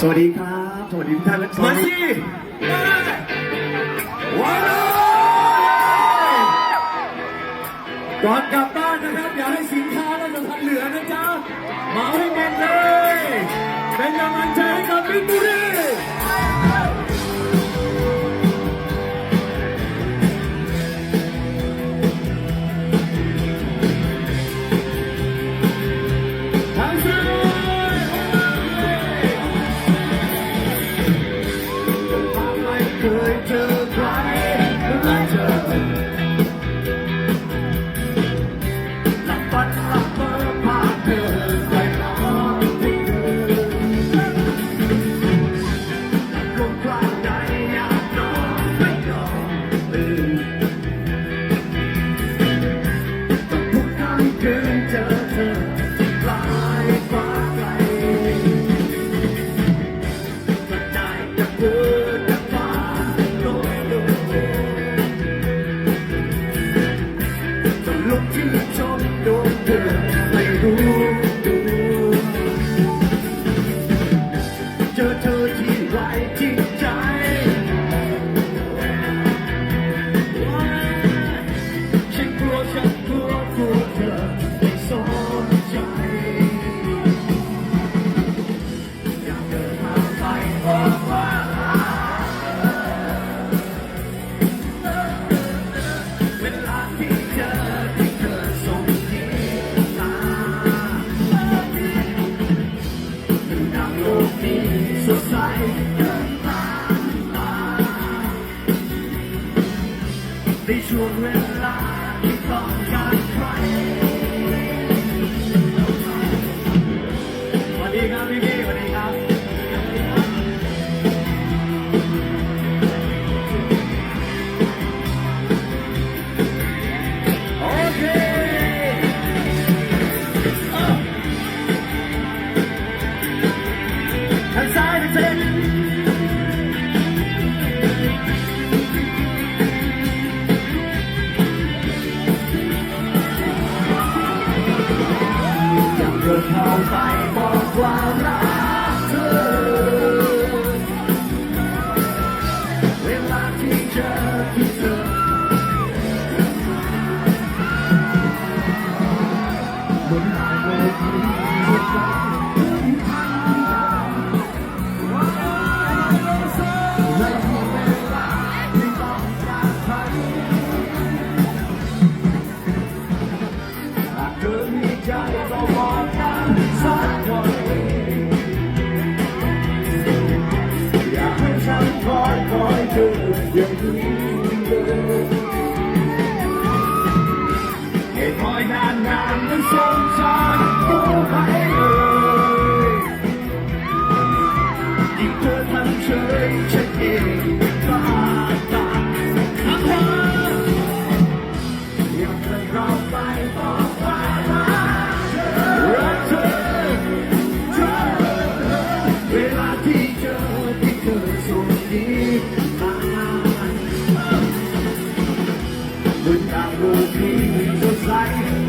สวัสดีครับ สวัสดีทุกท่านและสวัสดีว้ก่อนกลับบ้านนะครับ อย่าให้สินค้าและจะทันเหลือนะจ๊ะมาให้หมดเลย เป็นกำลังใจให้กับมิตรบุรี to to the top of your bed. we children lie, they've all got pride. Oh, God. ยังนี้เลยให้คอยนานนานมันสงส when I go with just like